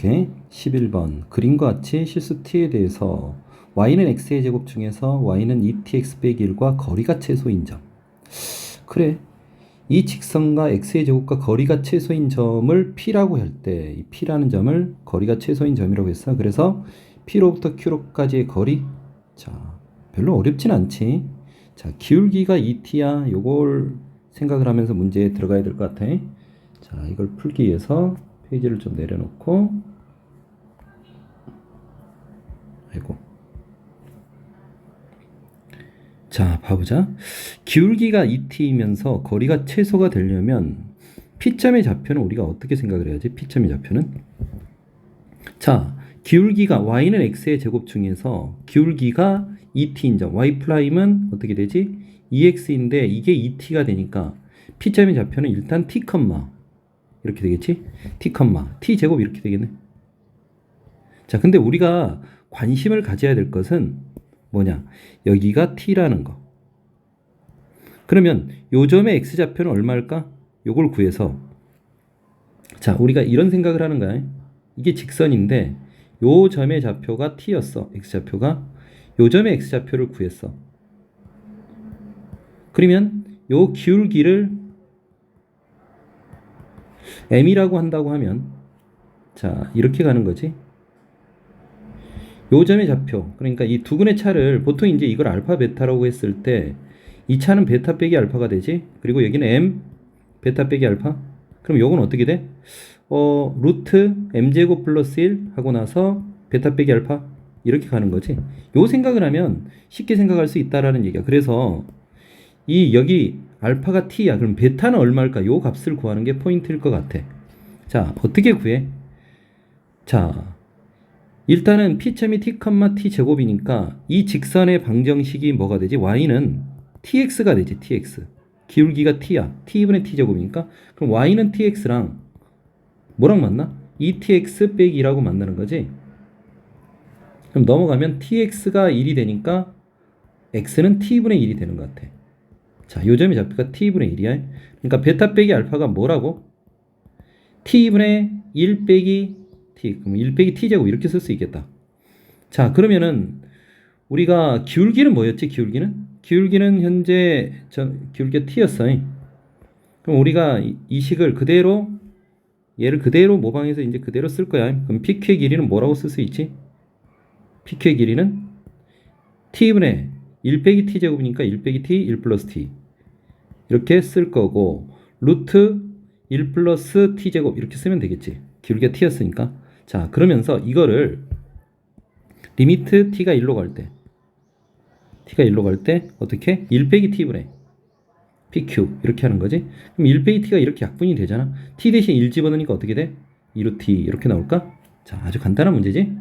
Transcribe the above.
오케이. 11번. 그림과 같이 실수 t에 대해서 y는 x의 제곱 중에서 y는 2tx 빼기 1과 거리가 최소인 점. 그래. 이 직선과 x의 제곱과 거리가 최소인 점을 p라고 할 때 이 p라는 점을 거리가 최소인 점이라고 했어. 그래서 p로부터 q로까지의 거리. 자, 별로 어렵진 않지. 자, 기울기가 2t야. 요걸 생각을 하면서 문제에 들어가야 될 것 같아. 자, 이걸 풀기 위해서 페이지를 좀 내려놓고 아이고 자 봐보자 기울기가 2t이면서 거리가 최소가 되려면 P점의 좌표는 우리가 어떻게 생각을 해야지 P점의 좌표는 자 기울기가 y는 x의 제곱 중에서 기울기가 2t인 점 y 프라임은 어떻게 되지 2x인데 이게 2t가 되니까 P점의 좌표는 일단 t, 이렇게 되겠지? t, t 제곱 이렇게 되겠네. 자, 근데 우리가 관심을 가져야 될 것은 뭐냐? 여기가 t라는 거. 그러면 요 점의 x 좌표는 얼마일까? 요걸 구해서 자, 우리가 이런 생각을 하는 거야. 이게 직선인데 요 점의 좌표가 t였어. x 좌표가 요 점의 x 좌표를 구했어. 그러면 요 기울기를 m이라고 한다고 하면 자 이렇게 가는 거지 요 점의 좌표 그러니까 이 두 근의 차를 보통 이제 이걸 알파 베타라고 했을 때 이 차는 베타 빼기 알파가 되지 그리고 여기는 m 베타 빼기 알파 그럼 요건 어떻게 돼? 어 루트 m제곱 플러스 1 하고 나서 베타 빼기 알파 이렇게 가는 거지 요 생각을 하면 쉽게 생각할 수 있다라는 얘기야 그래서 이 여기 알파가 t야. 그럼 베타는 얼마일까? 요 값을 구하는 게 포인트일 것 같아. 자, 어떻게 구해? 자, 일단은 p점이 t, t 제곱이니까 이 직선의 방정식이 뭐가 되지? y는 tx가 되지, tx. 기울기가 t야. t분의 t 제곱이니까 그럼 y는 tx랑 뭐랑 만나? 2tx 빼기 2라고 만나는 거지. 그럼 넘어가면 tx가 1이 되니까 x는 t분의 1이 되는 것 같아. 자, 요 점의 좌표가 t분의 1이야. 그러니까 베타 빼기 알파가 뭐라고? t분의 1 빼기 t. 그럼 1 빼기 t제곱 이렇게 쓸 수 있겠다. 자, 그러면은 우리가 기울기는 뭐였지? 기울기는? 기울기는 현재 저 기울기가 t였어. 그럼 우리가 이, 이 식을 그대로 얘를 그대로 모방해서 이제 그대로 쓸 거야. 그럼 pq의 길이는 뭐라고 쓸 수 있지? pq의 길이는 t분의 1 빼기 t 제곱이니까 1 빼기 t 1 플러스 t 이렇게 쓸 거고 루트 1 플러스 t 제곱 이렇게 쓰면 되겠지 기울기가 t였으니까 자 그러면서 이거를 리미트 t가 1로 갈 때 t가 1로 갈 때 어떻게? 1 빼기 t분의 pq 이렇게 하는 거지? 그럼 1 빼기 t가 이렇게 약분이 되잖아. t 대신 1 집어넣으니까 어떻게 돼? 2로 t 이렇게 나올까? 자 아주 간단한 문제지